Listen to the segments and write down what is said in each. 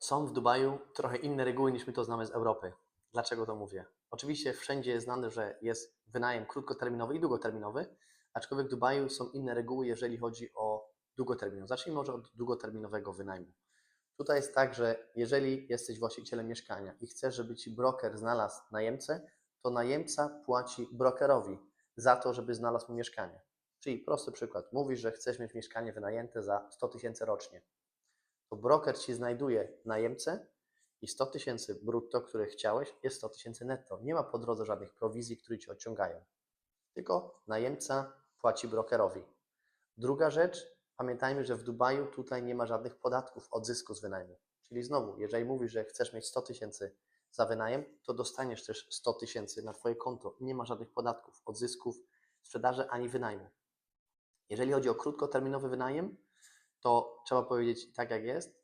Są w Dubaju trochę inne reguły niż my to znamy z Europy. Dlaczego to mówię? Oczywiście wszędzie jest znane, że jest wynajem krótkoterminowy i długoterminowy, aczkolwiek w Dubaju są inne reguły, jeżeli chodzi o długoterminowy. Zacznijmy może od długoterminowego wynajmu. Tutaj jest tak, że jeżeli jesteś właścicielem mieszkania i chcesz, żeby ci broker znalazł najemcę, to najemca płaci brokerowi za to, żeby znalazł mu mieszkanie. Czyli prosty przykład. Mówisz, że chcesz mieć mieszkanie wynajęte za 100 tysięcy rocznie. To broker ci znajduje najemcę i 100 tysięcy brutto, które chciałeś, jest 100 tysięcy netto. Nie ma po drodze żadnych prowizji, które ci odciągają. Tylko najemca płaci brokerowi. Druga rzecz, pamiętajmy, że w Dubaju tutaj nie ma żadnych podatków od zysku z wynajmu. Czyli znowu, jeżeli mówisz, że chcesz mieć 100 tysięcy za wynajem, to dostaniesz też 100 tysięcy na Twoje konto. Nie ma żadnych podatków od zysków, sprzedaży ani wynajmu. Jeżeli chodzi o krótkoterminowy wynajem, to trzeba powiedzieć tak jak jest,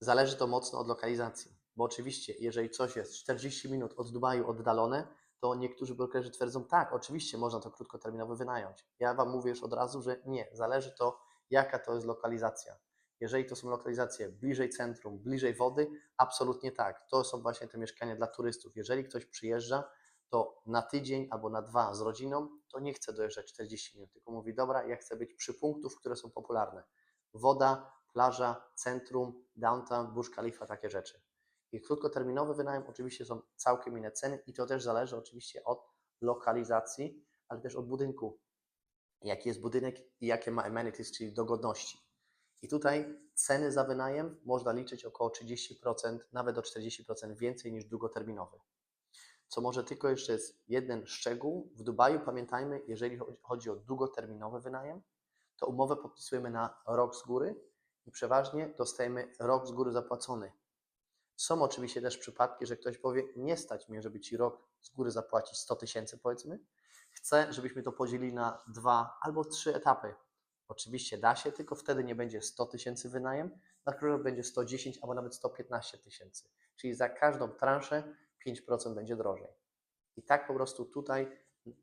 zależy to mocno od lokalizacji. Bo oczywiście, jeżeli coś jest 40 minut od Dubaju oddalone, to niektórzy brokerzy twierdzą, tak, oczywiście można to krótkoterminowo wynająć. Ja Wam mówię już od razu, że nie, zależy to, jaka to jest lokalizacja. Jeżeli to są lokalizacje bliżej centrum, bliżej wody, absolutnie tak. To są właśnie te mieszkania dla turystów. Jeżeli ktoś przyjeżdża, to na tydzień albo na dwa z rodziną, to nie chce dojeżdżać 40 minut, tylko mówi, dobra, ja chcę być przy punktów, które są popularne. Woda, plaża, centrum, downtown, Burj Khalifa, takie rzeczy. I krótkoterminowy wynajem oczywiście są całkiem inne ceny i to też zależy oczywiście od lokalizacji, ale też od budynku. Jaki jest budynek i jakie ma amenities, czyli dogodności. I tutaj ceny za wynajem można liczyć około 30%, nawet do 40% więcej niż długoterminowy. Co może tylko jeszcze jest jeden szczegół. W Dubaju pamiętajmy, jeżeli chodzi- o długoterminowy wynajem, to umowę podpisujemy na rok z góry i przeważnie dostajemy rok z góry zapłacony. Są oczywiście też przypadki, że ktoś powie, nie stać mnie, żeby ci rok z góry zapłacić 100 tysięcy powiedzmy. Chcę, żebyśmy to podzielili na dwa albo trzy etapy. Oczywiście da się, tylko wtedy nie będzie 100 tysięcy wynajem, na przykład będzie 110 albo nawet 115 tysięcy. Czyli za każdą transzę 5% będzie drożej. I tak po prostu tutaj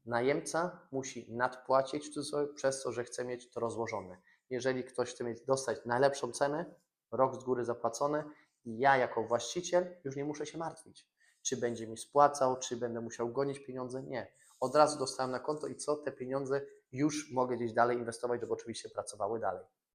najemca musi nadpłacić przez to, że chce mieć to rozłożone. Jeżeli ktoś chce mieć, dostać najlepszą cenę, rok z góry zapłacone i ja jako właściciel już nie muszę się martwić, czy będzie mi spłacał, czy będę musiał gonić pieniądze. Nie. Od razu dostałem na konto i co? Te pieniądze już mogę gdzieś dalej inwestować, żeby oczywiście pracowały dalej.